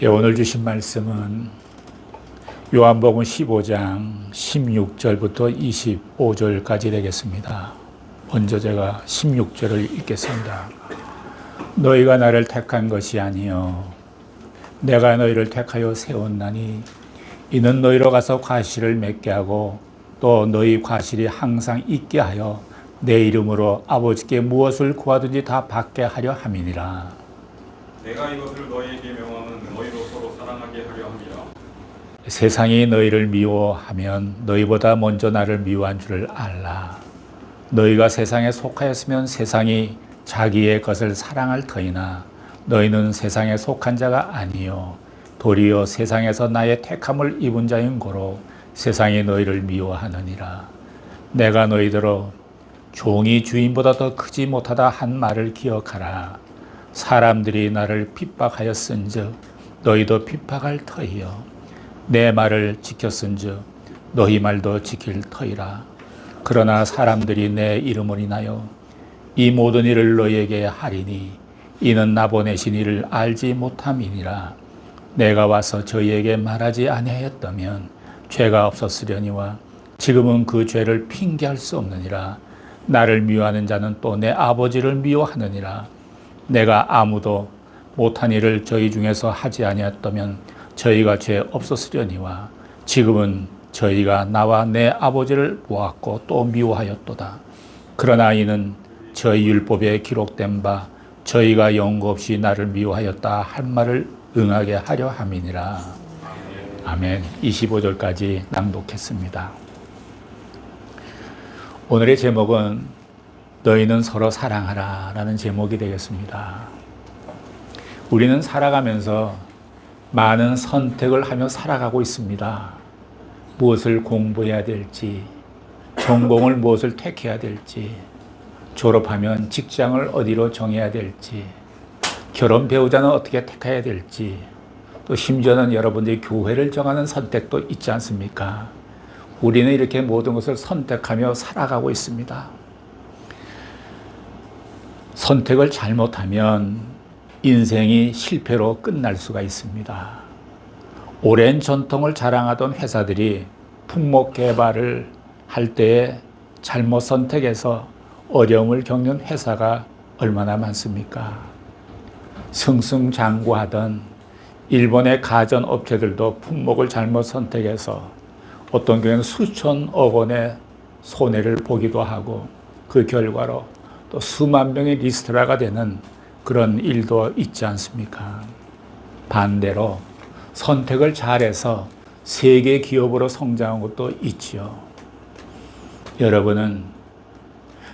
예, 오늘 주신 말씀은 요한복음 15장 16절부터 25절까지 되겠습니다. 먼저 제가 16절을 읽겠습니다. 너희가 나를 택한 것이 아니요 내가 너희를 택하여 세웠나니 이는 너희로 가서 과실을 맺게 하고 또 너희 과실이 항상 있게 하여 내 이름으로 아버지께 무엇을 구하든지 다 받게 하려 함이니라. 내가 이것을 너희에게 명하는 너희로 서로 사랑하게 하려 함이라. 세상이 너희를 미워하면 너희보다 먼저 나를 미워한 줄을 알라. 너희가 세상에 속하였으면 세상이 자기의 것을 사랑할 터이나 너희는 세상에 속한 자가 아니요 도리어 세상에서 나의 택함을 입은 자인 고로 세상이 너희를 미워하느니라. 내가 너희더러 종이 주인보다 더 크지 못하다 한 말을 기억하라. 사람들이 나를 핍박하였은즉 너희도 핍박할 터이요 내 말을 지켰은즉 너희 말도 지킬 터이라. 그러나 사람들이 내 이름을 인하여 이 모든 일을 너희에게 하리니 이는 나 보내신 이를 알지 못함이니라. 내가 와서 저희에게 말하지 아니하였다면 죄가 없었으려니와 지금은 그 죄를 핑계할 수 없느니라. 나를 미워하는 자는 또 내 아버지를 미워하느니라. 내가 아무도 못한 일을 저희 중에서 하지 아니었다면 저희가 죄 없었으려니와 지금은 저희가 나와 내 아버지를 보았고 또 미워하였도다. 그러나 이는 저희 율법에 기록된 바 저희가 영구 없이 나를 미워하였다 할 말을 응하게 하려 함이니라. 아멘. 25절까지 낭독했습니다. 오늘의 제목은 너희는 서로 사랑하라 라는 제목이 되겠습니다. 우리는 살아가면서 많은 선택을 하며 살아가고 있습니다. 무엇을 공부해야 될지, 전공을 무엇을 택해야 될지, 졸업하면 직장을 어디로 정해야 될지, 결혼 배우자는 어떻게 택해야 될지, 또 심지어는 여러분들이 교회를 정하는 선택도 있지 않습니까? 우리는 이렇게 모든 것을 선택하며 살아가고 있습니다. 선택을 잘못하면 인생이 실패로 끝날 수가 있습니다. 오랜 전통을 자랑하던 회사들이 품목 개발을 할 때에 잘못 선택해서 어려움을 겪는 회사가 얼마나 많습니까? 승승장구하던 일본의 가전 업체들도 품목을 잘못 선택해서 어떤 경우에는 수천억 원의 손해를 보기도 하고 그 결과로 또 수만 명의 리스트라가 되는 그런 일도 있지 않습니까? 반대로 선택을 잘해서 세계 기업으로 성장한 것도 있지요. 여러분은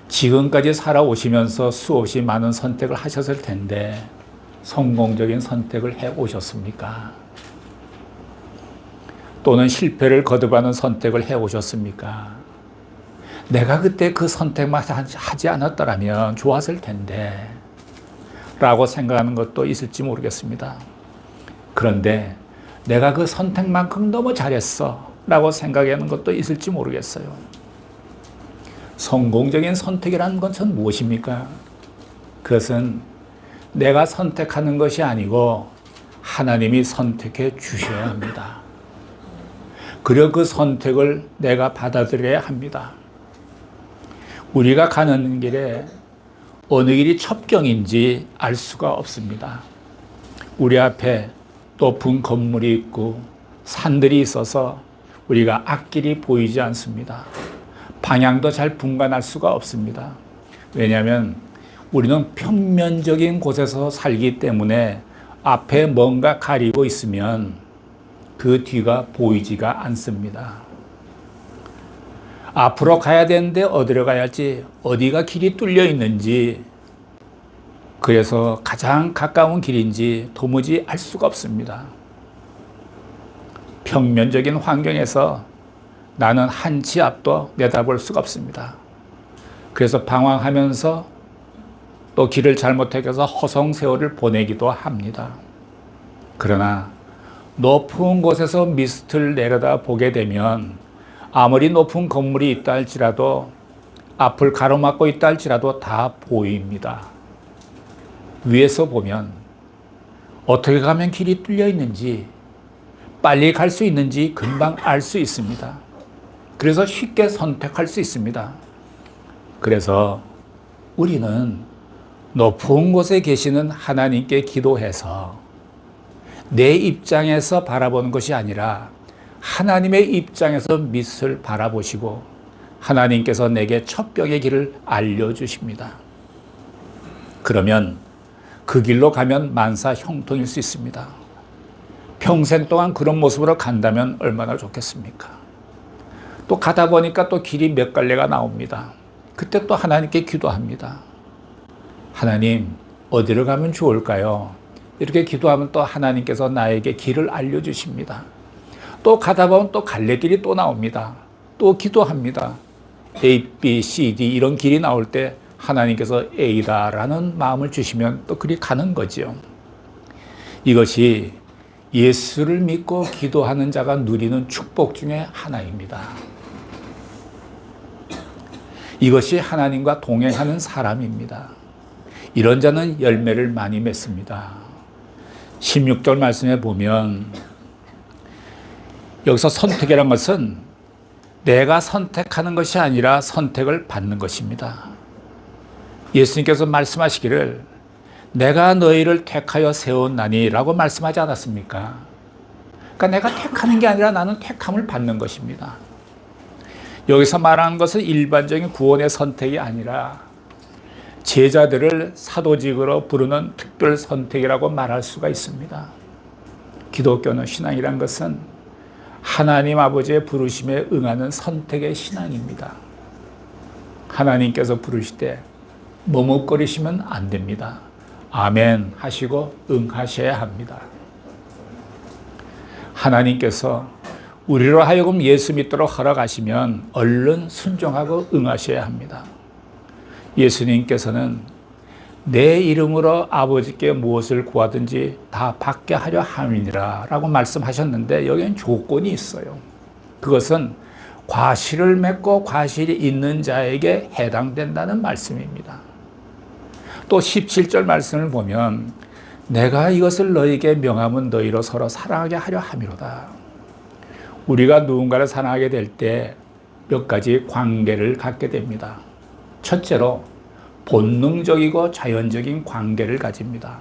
지금까지 살아오시면서 수없이 많은 선택을 하셨을 텐데 성공적인 선택을 해 오셨습니까? 또는 실패를 거듭하는 선택을 해 오셨습니까? 내가 그때 그 선택만 하지 않았더라면 좋았을 텐데 라고 생각하는 것도 있을지 모르겠습니다. 그런데 내가 그 선택만큼 너무 잘했어 라고 생각하는 것도 있을지 모르겠어요. 성공적인 선택이라는 것은 무엇입니까? 그것은 내가 선택하는 것이 아니고 하나님이 선택해 주셔야 합니다. 그리고 그 선택을 내가 받아들여야 합니다. 우리가 가는 길에 어느 길이 첩경인지 알 수가 없습니다. 우리 앞에 높은 건물이 있고 산들이 있어서 우리가 앞길이 보이지 않습니다. 방향도 잘 분간할 수가 없습니다. 왜냐하면 우리는 평면적인 곳에서 살기 때문에 앞에 뭔가 가리고 있으면 그 뒤가 보이지가 않습니다. 앞으로 가야 되는데 어디로 가야 할지, 어디가 길이 뚫려 있는지, 그래서 가장 가까운 길인지 도무지 알 수가 없습니다. 평면적인 환경에서 나는 한 치 앞도 내다볼 수가 없습니다. 그래서 방황하면서 또 길을 잘못해서 허송세월을 보내기도 합니다. 그러나 높은 곳에서 미스트를 내려다 보게 되면 아무리 높은 건물이 있다 할지라도 앞을 가로막고 있다 할지라도 다 보입니다. 위에서 보면 어떻게 가면 길이 뚫려 있는지, 빨리 갈 수 있는지 금방 알 수 있습니다. 그래서 쉽게 선택할 수 있습니다. 그래서 우리는 높은 곳에 계시는 하나님께 기도해서 내 입장에서 바라보는 것이 아니라 하나님의 입장에서 밑을 바라보시고 하나님께서 내게 첫병의 길을 알려주십니다. 그러면 그 길로 가면 만사 형통일 수 있습니다. 평생 동안 그런 모습으로 간다면 얼마나 좋겠습니까? 또 가다 보니까 또 길이 몇 갈래가 나옵니다. 그때 또 하나님께 기도합니다. 하나님, 어디로 가면 좋을까요? 이렇게 기도하면 또 하나님께서 나에게 길을 알려주십니다. 또 가다 보면 또 갈래길이 또 나옵니다. 또 기도합니다. A, B, C, D 이런 길이 나올 때 하나님께서 A다라는 마음을 주시면 또 그리 가는 거지요. 이것이 예수를 믿고 기도하는 자가 누리는 축복 중에 하나입니다. 이것이 하나님과 동행하는 사람입니다. 이런 자는 열매를 많이 맺습니다. 16절 말씀에 보면 여기서 선택이란 것은 내가 선택하는 것이 아니라 선택을 받는 것입니다. 예수님께서 말씀하시기를 내가 너희를 택하여 세웠나니라고 말씀하지 않았습니까? 그러니까 내가 택하는 게 아니라 나는 택함을 받는 것입니다. 여기서 말하는 것은 일반적인 구원의 선택이 아니라 제자들을 사도직으로 부르는 특별 선택이라고 말할 수가 있습니다. 기독교는 신앙이란 것은 하나님 아버지의 부르심에 응하는 선택의 신앙입니다. 하나님께서 부르실 때 머뭇거리시면 안 됩니다. 아멘 하시고 응하셔야 합니다. 하나님께서 우리로 하여금 예수 믿도록 허락하시면 얼른 순종하고 응하셔야 합니다. 예수님께서는 내 이름으로 아버지께 무엇을 구하든지 다 받게 하려 함이니라 라고 말씀하셨는데 여기엔 조건이 있어요. 그것은 과실을 맺고 과실이 있는 자에게 해당된다는 말씀입니다. 또 17절 말씀을 보면 내가 이것을 너에게 명함은 너희로 서로 사랑하게 하려 함이로다. 우리가 누군가를 사랑하게 될 때 몇 가지 관계를 갖게 됩니다. 첫째로 본능적이고 자연적인 관계를 가집니다.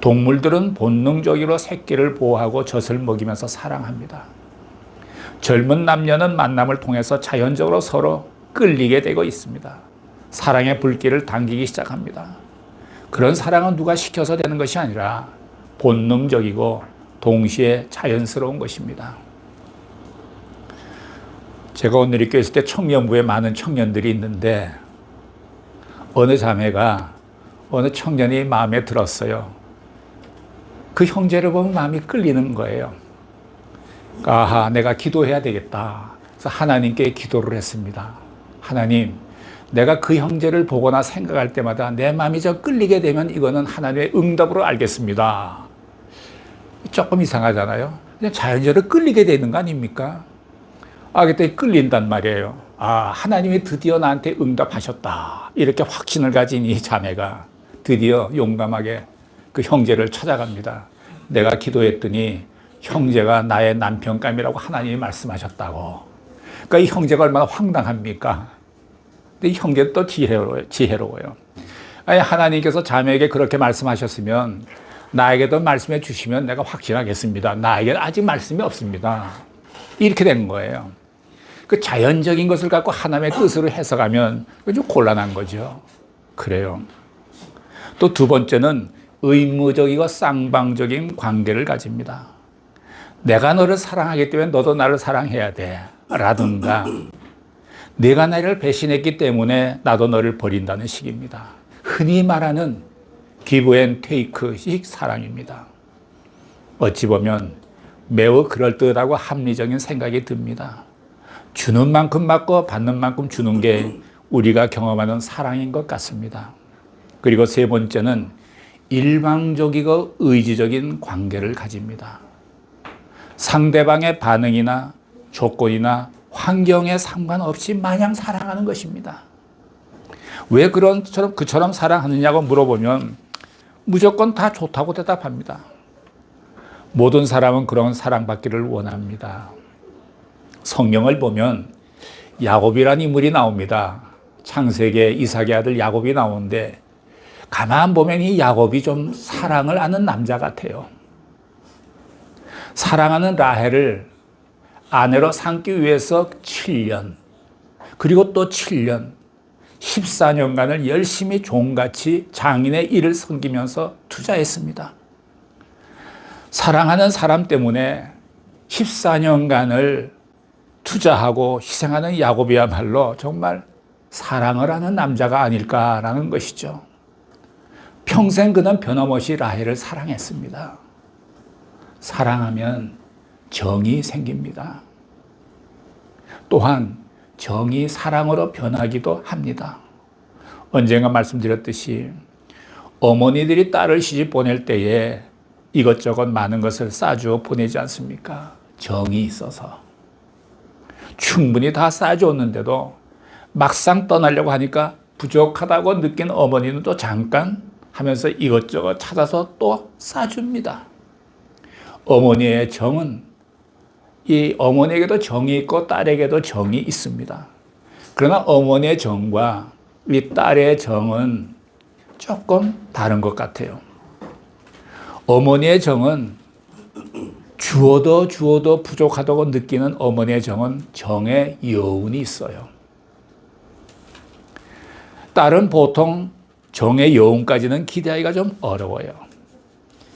동물들은 본능적으로 새끼를 보호하고 젖을 먹이면서 사랑합니다. 젊은 남녀는 만남을 통해서 자연적으로 서로 끌리게 되고 있습니다. 사랑의 불길을 당기기 시작합니다. 그런 사랑은 누가 시켜서 되는 것이 아니라 본능적이고 동시에 자연스러운 것입니다. 제가 오늘 이렇게 있을 때 청년부에 많은 청년들이 있는데 어느 자매가 어느 청년이 마음에 들었어요. 그 형제를 보면 마음이 끌리는 거예요. 아하, 내가 기도해야 되겠다. 그래서 하나님께 기도를 했습니다. 하나님, 내가 그 형제를 보거나 생각할 때마다 내 마음이 저 끌리게 되면 이거는 하나님의 응답으로 알겠습니다. 조금 이상하잖아요. 그냥 자연적으로 끌리게 되는 거 아닙니까? 아, 그때 끌린단 말이에요. 아, 하나님이 드디어 나한테 응답하셨다. 이렇게 확신을 가진 이 자매가 드디어 용감하게 그 형제를 찾아갑니다. 내가 기도했더니 형제가 나의 남편감이라고 하나님이 말씀하셨다고. 그러니까 이 형제가 얼마나 황당합니까? 근데 이 형제는 또 지혜로워요. 지혜로워요. 아니, 하나님께서 자매에게 그렇게 말씀하셨으면 나에게도 말씀해 주시면 내가 확신하겠습니다. 나에게는 아직 말씀이 없습니다. 이렇게 된 거예요. 그 자연적인 것을 갖고 하나님의 뜻으로 해석하면 좀 곤란한 거죠. 그래요. 또 두 번째는 의무적이고 쌍방적인 관계를 가집니다. 내가 너를 사랑하기 때문에 너도 나를 사랑해야 돼. 라든가, 내가 나를 배신했기 때문에 나도 너를 버린다는 식입니다. 흔히 말하는 기브 앤 테이크식 사랑입니다. 어찌 보면 매우 그럴듯하고 합리적인 생각이 듭니다. 주는 만큼 받고 받는 만큼 주는 게 우리가 경험하는 사랑인 것 같습니다. 그리고 세 번째는 일방적이고 의지적인 관계를 가집니다. 상대방의 반응이나 조건이나 환경에 상관없이 마냥 사랑하는 것입니다. 왜 그런 처럼 그처럼 사랑하느냐고 물어보면 무조건 다 좋다고 대답합니다. 모든 사람은 그런 사랑받기를 원합니다. 성경을 보면 야곱이라는 인물이 나옵니다. 창세기에 이삭의 아들 야곱이 나오는데 가만 보면 이 야곱이 좀 사랑을 아는 남자 같아요. 사랑하는 라헬을 아내로 삼기 위해서 7년, 그리고 또 7년, 14년간을 열심히 종같이 장인의 일을 섬기면서 투자했습니다. 사랑하는 사람 때문에 14년간을 투자하고 희생하는 야곱이야말로 정말 사랑을 하는 남자가 아닐까라는 것이죠. 평생 그는 변함없이 라헬을 사랑했습니다. 사랑하면 정이 생깁니다. 또한 정이 사랑으로 변하기도 합니다. 언젠가 말씀드렸듯이 어머니들이 딸을 시집 보낼 때에 이것저것 많은 것을 싸주어 보내지 않습니까? 정이 있어서. 충분히 다 싸줬는데도 막상 떠나려고 하니까 부족하다고 느낀 어머니는 또 잠깐 하면서 이것저것 찾아서 또 싸줍니다. 어머니의 정은 이 어머니에게도 정이 있고 딸에게도 정이 있습니다. 그러나 어머니의 정과 이 딸의 정은 조금 다른 것 같아요. 어머니의 정은 주어도 주어도 부족하다고 느끼는 어머니의 정은 정의 여운이 있어요. 딸은 보통 정의 여운까지는 기대하기가 좀 어려워요.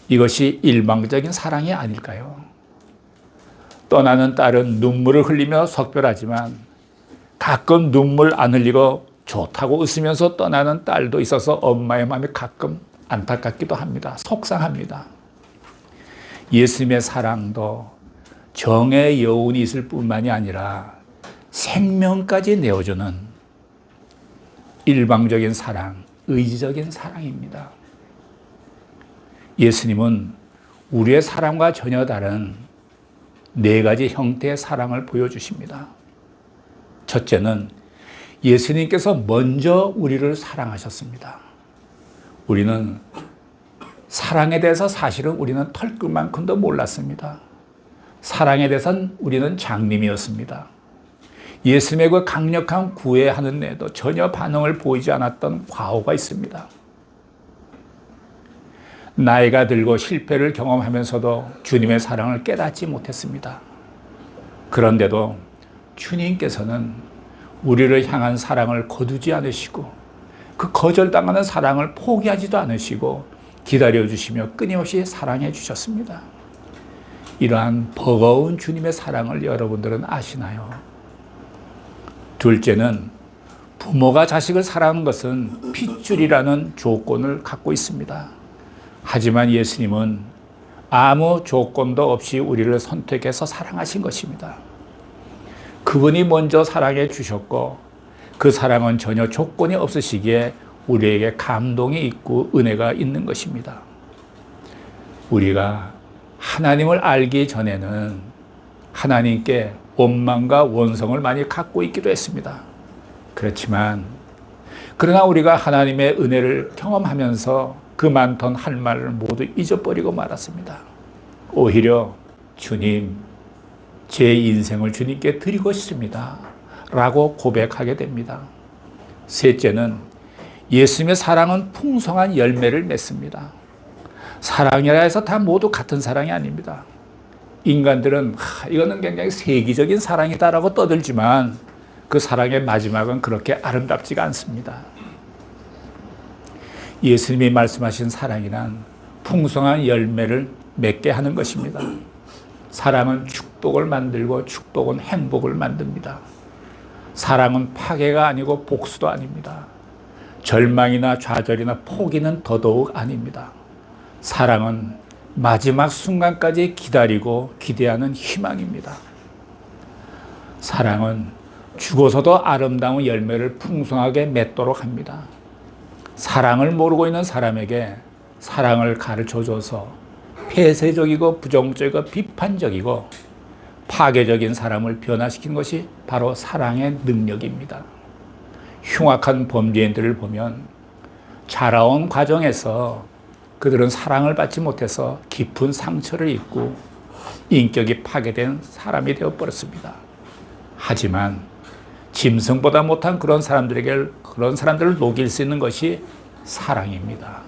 이것이 일방적인 사랑이 아닐까요? 떠나는 딸은 눈물을 흘리며 석별하지만 가끔 눈물 안 흘리고 좋다고 웃으면서 떠나는 딸도 있어서 엄마의 마음이 가끔 안타깝기도 합니다. 속상합니다. 예수님의 사랑도 정의 여운이 있을 뿐만이 아니라 생명까지 내어주는 일방적인 사랑, 의지적인 사랑입니다. 예수님은 우리의 사랑과 전혀 다른 네 가지 형태의 사랑을 보여주십니다. 첫째는 예수님께서 먼저 우리를 사랑하셨습니다. 우리는 사랑에 대해서 사실은 우리는 털끝만큼도 몰랐습니다. 사랑에 대해서는 우리는 장님이었습니다. 예수님의 그 강력한 구애하는 데도 전혀 반응을 보이지 않았던 과오가 있습니다. 나이가 들고 실패를 경험하면서도 주님의 사랑을 깨닫지 못했습니다. 그런데도 주님께서는 우리를 향한 사랑을 거두지 않으시고 그 거절당하는 사랑을 포기하지도 않으시고 기다려 주시며 끊임없이 사랑해 주셨습니다. 이러한 버거운 주님의 사랑을 여러분들은 아시나요? 둘째는 부모가 자식을 사랑하는 것은 핏줄이라는 조건을 갖고 있습니다. 하지만 예수님은 아무 조건도 없이 우리를 선택해서 사랑하신 것입니다. 그분이 먼저 사랑해 주셨고 그 사랑은 전혀 조건이 없으시기에 우리에게 감동이 있고 은혜가 있는 것입니다. 우리가 하나님을 알기 전에는 하나님께 원망과 원성을 많이 갖고 있기도 했습니다. 그렇지만 그러나 우리가 하나님의 은혜를 경험하면서 그 많던 할 말을 모두 잊어버리고 말았습니다. 오히려 주님, 제 인생을 주님께 드리고 싶습니다. 라고 고백하게 됩니다. 셋째는 예수님의 사랑은 풍성한 열매를 맺습니다. 사랑이라 해서 다 모두 같은 사랑이 아닙니다. 인간들은 하, 이거는 굉장히 세기적인 사랑이다라고 떠들지만 그 사랑의 마지막은 그렇게 아름답지가 않습니다. 예수님이 말씀하신 사랑이란 풍성한 열매를 맺게 하는 것입니다. 사랑은 축복을 만들고 축복은 행복을 만듭니다. 사랑은 파괴가 아니고 복수도 아닙니다. 절망이나 좌절이나 포기는 더더욱 아닙니다. 사랑은 마지막 순간까지 기다리고 기대하는 희망입니다. 사랑은 죽어서도 아름다운 열매를 풍성하게 맺도록 합니다. 사랑을 모르고 있는 사람에게 사랑을 가르쳐 줘서 폐쇄적이고 부정적이고 비판적이고 파괴적인 사람을 변화시킨 것이 바로 사랑의 능력입니다. 흉악한 범죄인들을 보면 자라온 과정에서 그들은 사랑을 받지 못해서 깊은 상처를 입고 인격이 파괴된 사람이 되어 버렸습니다. 하지만 짐승보다 못한 그런 사람들에게 그런 사람들을 녹일 수 있는 것이 사랑입니다.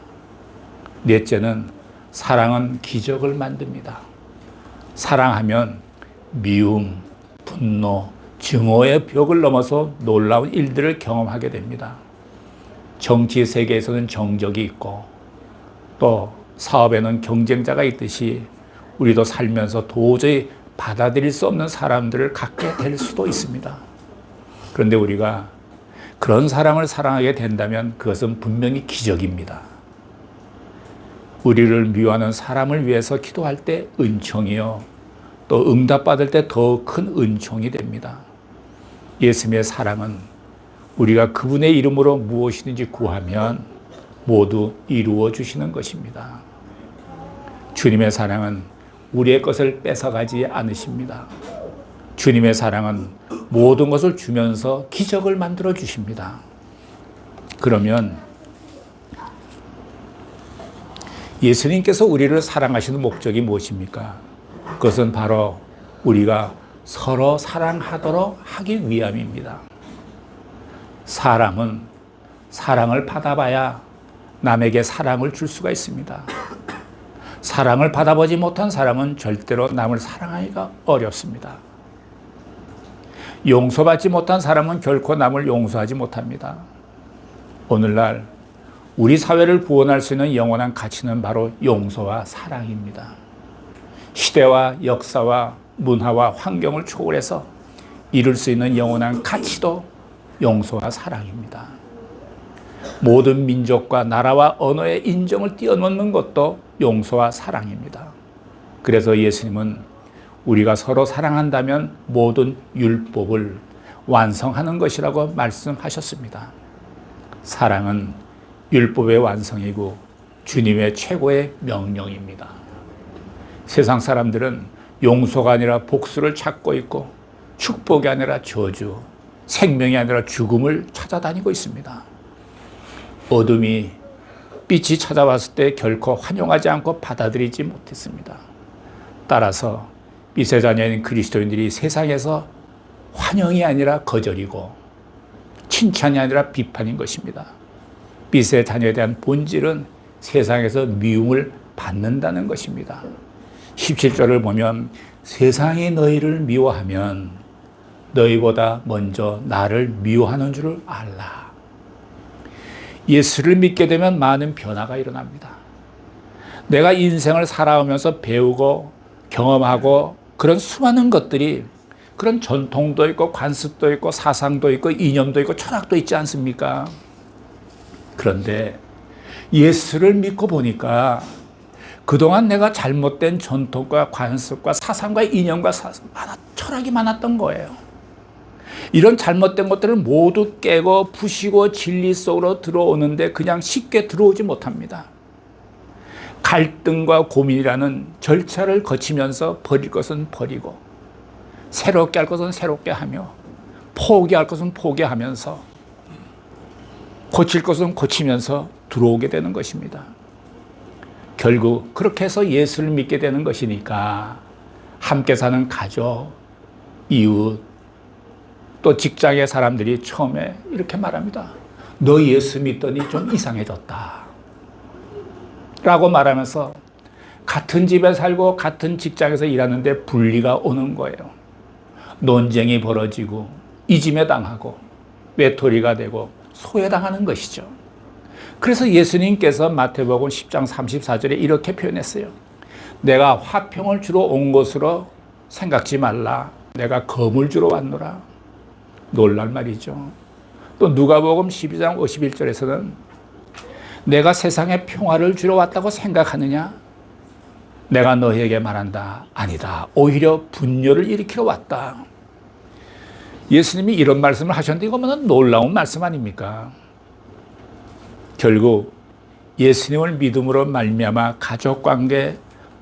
넷째는 사랑은 기적을 만듭니다. 사랑하면 미움, 분노, 증오의 벽을 넘어서 놀라운 일들을 경험하게 됩니다. 정치 세계에서는 정적이 있고 또 사업에는 경쟁자가 있듯이 우리도 살면서 도저히 받아들일 수 없는 사람들을 갖게 될 수도 있습니다. 그런데 우리가 그런 사람을 사랑하게 된다면 그것은 분명히 기적입니다. 우리를 미워하는 사람을 위해서 기도할 때 은총이요. 또 응답받을 때 더 큰 은총이 됩니다. 예수님의 사랑은 우리가 그분의 이름으로 무엇이든지 구하면 모두 이루어 주시는 것입니다. 주님의 사랑은 우리의 것을 뺏어가지 않으십니다. 주님의 사랑은 모든 것을 주면서 기적을 만들어 주십니다. 그러면 예수님께서 우리를 사랑하시는 목적이 무엇입니까? 그것은 바로 우리가 서로 사랑하도록 하기 위함입니다. 사람은 사랑을 받아봐야 남에게 사랑을 줄 수가 있습니다. 사랑을 받아보지 못한 사람은 절대로 남을 사랑하기가 어렵습니다. 용서받지 못한 사람은 결코 남을 용서하지 못합니다. 오늘날 우리 사회를 구원할 수 있는 영원한 가치는 바로 용서와 사랑입니다. 시대와 역사와 문화와 환경을 초월해서 이룰 수 있는 영원한 가치도 용서와 사랑입니다. 모든 민족과 나라와 언어의 인정을 뛰어넘는 것도 용서와 사랑입니다. 그래서 예수님은 우리가 서로 사랑한다면 모든 율법을 완성하는 것이라고 말씀하셨습니다. 사랑은 율법의 완성이고 주님의 최고의 명령입니다. 세상 사람들은 용서가 아니라 복수를 찾고 있고 축복이 아니라 저주, 생명이 아니라 죽음을 찾아다니고 있습니다. 어둠이 빛이 찾아왔을 때 결코 환영하지 않고 받아들이지 못했습니다. 따라서 빛의 자녀인 그리스도인들이 세상에서 환영이 아니라 거절이고 칭찬이 아니라 비판인 것입니다. 빛의 자녀에 대한 본질은 세상에서 미움을 받는다는 것입니다. 17절을 보면 세상이 너희를 미워하면 너희보다 먼저 나를 미워하는 줄을 알라. 예수를 믿게 되면 많은 변화가 일어납니다. 내가 인생을 살아오면서 배우고 경험하고 그런 수많은 것들이 그런 전통도 있고 관습도 있고 사상도 있고 이념도 있고 철학도 있지 않습니까? 그런데 예수를 믿고 보니까 그동안 내가 잘못된 전통과 관습과 사상과 이념과 사상, 많아, 철학이 많았던 거예요. 이런 잘못된 것들을 모두 깨고 부시고 진리 속으로 들어오는데 그냥 쉽게 들어오지 못합니다. 갈등과 고민이라는 절차를 거치면서 버릴 것은 버리고 새롭게 할 것은 새롭게 하며 포기할 것은 포기하면서 고칠 것은 고치면서 들어오게 되는 것입니다. 결국 그렇게 해서 예수를 믿게 되는 것이니까 함께 사는 가족, 이웃, 또 직장의 사람들이 처음에 이렇게 말합니다. 너 예수 믿더니 좀 이상해졌다. 라고 말하면서 같은 집에 살고 같은 직장에서 일하는데 분리가 오는 거예요. 논쟁이 벌어지고 이짐에 당하고 외톨이가 되고 소외당하는 것이죠. 그래서 예수님께서 마태복음 10장 34절에 이렇게 표현했어요. 내가 화평을 주러 온 것으로 생각지 말라. 내가 검을 주러 왔노라. 놀랄 말이죠. 또 누가복음 12장 51절에서는 내가 세상에 평화를 주러 왔다고 생각하느냐? 내가 너희에게 말한다. 아니다. 오히려 분열을 일으키러 왔다. 예수님이 이런 말씀을 하셨는데 이거는 놀라운 말씀 아닙니까? 결국 예수님을 믿음으로 말미암아 가족 관계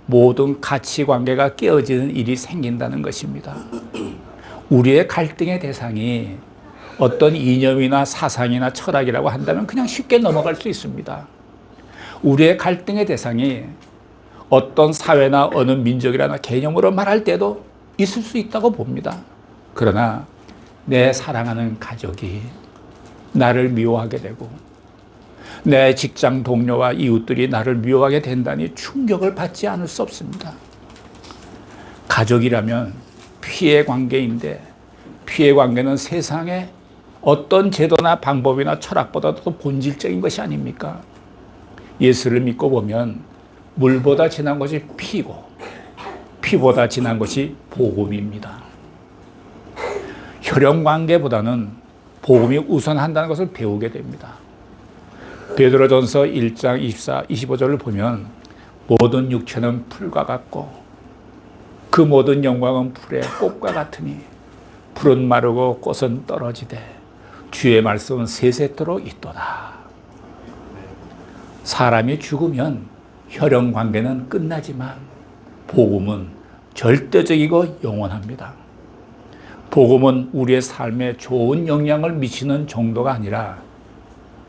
모든 가치 관계가 깨어지는 일이 생긴다는 것입니다. 우리의 갈등의 대상이 어떤 이념이나 사상이나 철학이라고 한다면 그냥 쉽게 넘어갈 수 있습니다. 우리의 갈등의 대상이 어떤 사회나 어느 민족이라나 개념으로 말할 때도 있을 수 있다고 봅니다. 그러나 내 사랑하는 가족이 나를 미워하게 되고 내 직장 동료와 이웃들이 나를 미워하게 된다니 충격을 받지 않을 수 없습니다. 가족이라면 피해 관계인데 피해 관계는 세상에 어떤 제도나 방법이나 철학보다도 본질적인 것이 아닙니까? 예수를 믿고 보면 물보다 진한 것이 피고 피보다 진한 것이 복음입니다. 혈연 관계보다는 복음이 우선한다는 것을 배우게 됩니다. 베드로전서 1장 24, 25절을 보면 모든 육체는 풀과 같고 그 모든 영광은 풀의 꽃과 같으니 풀은 마르고 꽃은 떨어지되 주의 말씀은 세세토록 있도다. 사람이 죽으면 혈연 관계는 끝나지만 복음은 절대적이고 영원합니다. 복음은 우리의 삶에 좋은 영향을 미치는 정도가 아니라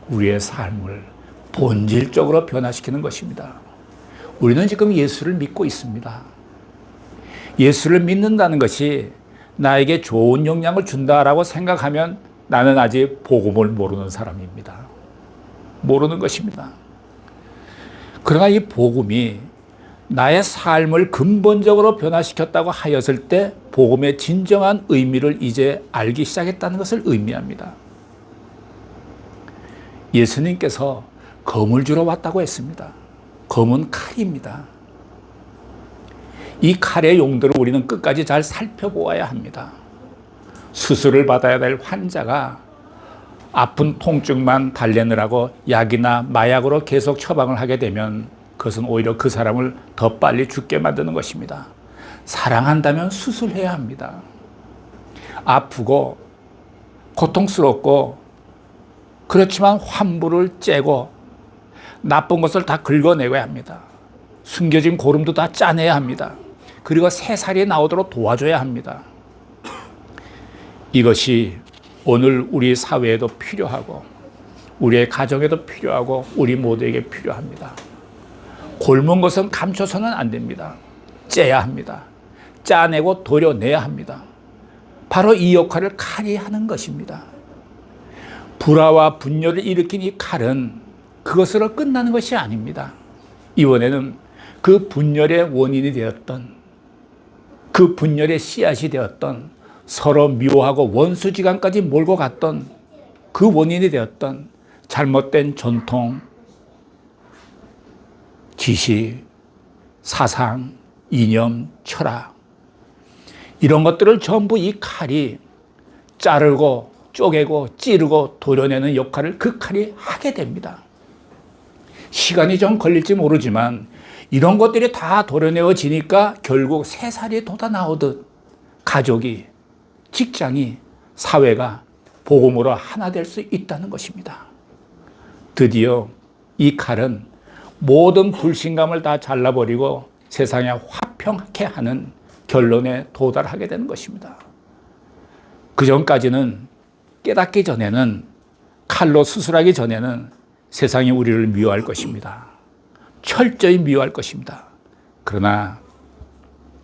우리의 삶을 본질적으로 변화시키는 것입니다. 우리는 지금 예수를 믿고 있습니다. 예수를 믿는다는 것이 나에게 좋은 영향을 준다라고 생각하면 나는 아직 복음을 모르는 사람입니다. 모르는 것입니다. 그러나 이 복음이 나의 삶을 근본적으로 변화시켰다고 하였을 때 복음의 진정한 의미를 이제 알기 시작했다는 것을 의미합니다. 예수님께서 검을 주러 왔다고 했습니다. 검은 칼입니다. 이 칼의 용도를 우리는 끝까지 잘 살펴보아야 합니다. 수술을 받아야 될 환자가 아픈 통증만 달래느라고 약이나 마약으로 계속 처방을 하게 되면 그것은 오히려 그 사람을 더 빨리 죽게 만드는 것입니다. 사랑한다면 수술해야 합니다. 아프고 고통스럽고 그렇지만 환부를 째고 나쁜 것을 다 긁어내야 합니다. 숨겨진 고름도 다 짜내야 합니다. 그리고 새살이 나오도록 도와줘야 합니다. 이것이 오늘 우리 사회에도 필요하고 우리의 가정에도 필요하고 우리 모두에게 필요합니다. 곪은 것은 감춰서는 안 됩니다. 째야 합니다. 짜내고 도려내야 합니다. 바로 이 역할을 칼이 하는 것입니다. 불화와 분열을 일으킨 이 칼은 그것으로 끝나는 것이 아닙니다. 이번에는 그 분열의 원인이 되었던 그 분열의 씨앗이 되었던 서로 미워하고 원수지간까지 몰고 갔던 그 원인이 되었던 잘못된 전통, 지식, 사상, 이념, 철학 이런 것들을 전부 이 칼이 자르고 쪼개고 찌르고 도려내는 역할을 그 칼이 하게 됩니다. 시간이 좀 걸릴지 모르지만 이런 것들이 다 도려내어지니까 결국 새살이 돋아 나오듯 가족이, 직장이, 사회가 복음으로 하나 될 수 있다는 것입니다. 드디어 이 칼은 모든 불신감을 다 잘라버리고 세상에 화평하게 하는 결론에 도달하게 되는 것입니다. 그 전까지는 깨닫기 전에는 칼로 수술하기 전에는 세상이 우리를 미워할 것입니다. 철저히 미워할 것입니다. 그러나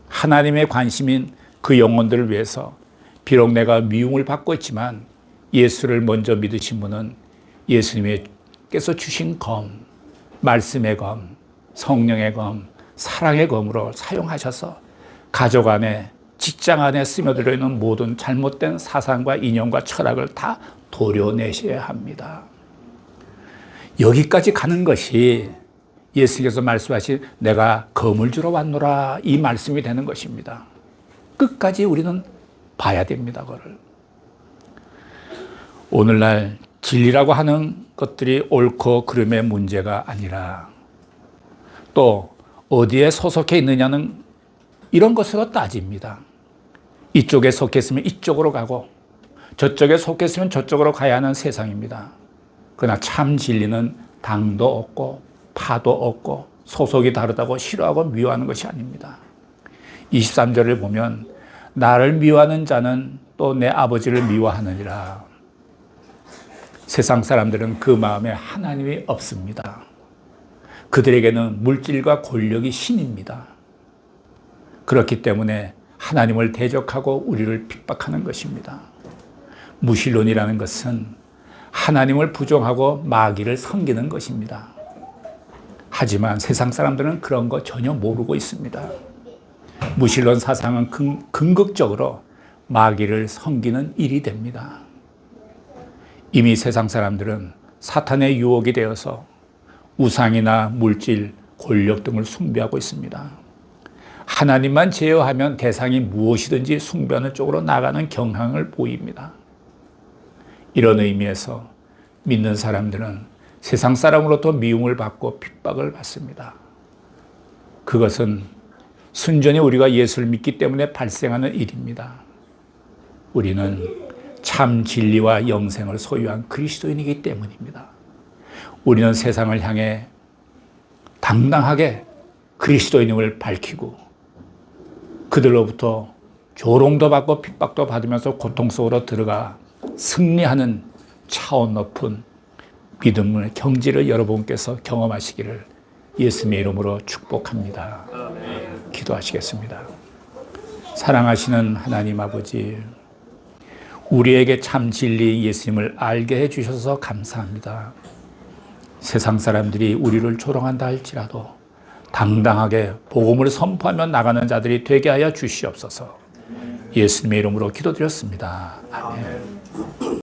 하나님의 관심인 그 영혼들을 위해서 비록 내가 미움을 받고 있지만 예수를 먼저 믿으신 분은 예수님께서 주신 검, 말씀의 검, 성령의 검, 사랑의 검으로 사용하셔서 가족 안에 직장 안에 스며들어 있는 모든 잘못된 사상과 이념과 철학을 다 도려내셔야 합니다. 여기까지 가는 것이 예수께서 말씀하신 내가 검을 주러 왔노라 이 말씀이 되는 것입니다. 끝까지 우리는 봐야 됩니다. 그거를. 오늘날 진리라고 하는 것들이 옳고 그름의 문제가 아니라 또 어디에 소속해 있느냐는 이런 것으로 따집니다. 이쪽에 속했으면 이쪽으로 가고 저쪽에 속했으면 저쪽으로 가야 하는 세상입니다. 그러나 참 진리는 당도 없고 파도 없고 소속이 다르다고 싫어하고 미워하는 것이 아닙니다. 23절을 보면 나를 미워하는 자는 또 내 아버지를 미워하느니라. 세상 사람들은 그 마음에 하나님이 없습니다. 그들에게는 물질과 권력이 신입니다. 그렇기 때문에 하나님을 대적하고 우리를 핍박하는 것입니다. 무신론이라는 것은 하나님을 부정하고 마귀를 섬기는 것입니다. 하지만 세상 사람들은 그런 거 전혀 모르고 있습니다. 무신론 사상은 근, 근극적으로 마귀를 섬기는 일이 됩니다. 이미 세상 사람들은 사탄의 유혹이 되어서 우상이나 물질, 권력 등을 숭배하고 있습니다. 하나님만 제어하면 대상이 무엇이든지 숭배하는 쪽으로 나가는 경향을 보입니다. 이런 의미에서 믿는 사람들은 세상 사람으로부터 미움을 받고 핍박을 받습니다. 그것은 순전히 우리가 예수를 믿기 때문에 발생하는 일입니다. 우리는 참 진리와 영생을 소유한 그리스도인이기 때문입니다. 우리는 세상을 향해 당당하게 그리스도인임을 밝히고 그들로부터 조롱도 받고 핍박도 받으면서 고통 속으로 들어가 승리하는 차원 높은 믿음의 경지를 여러분께서 경험하시기를 예수님의 이름으로 축복합니다. 기도하시겠습니다. 사랑하시는 하나님 아버지, 우리에게 참 진리 예수님을 알게 해 주셔서 감사합니다. 세상 사람들이 우리를 조롱한다 할지라도 당당하게 복음을 선포하며 나가는 자들이 되게 하여 주시옵소서. 예수님의 이름으로 기도드렸습니다. 아멘.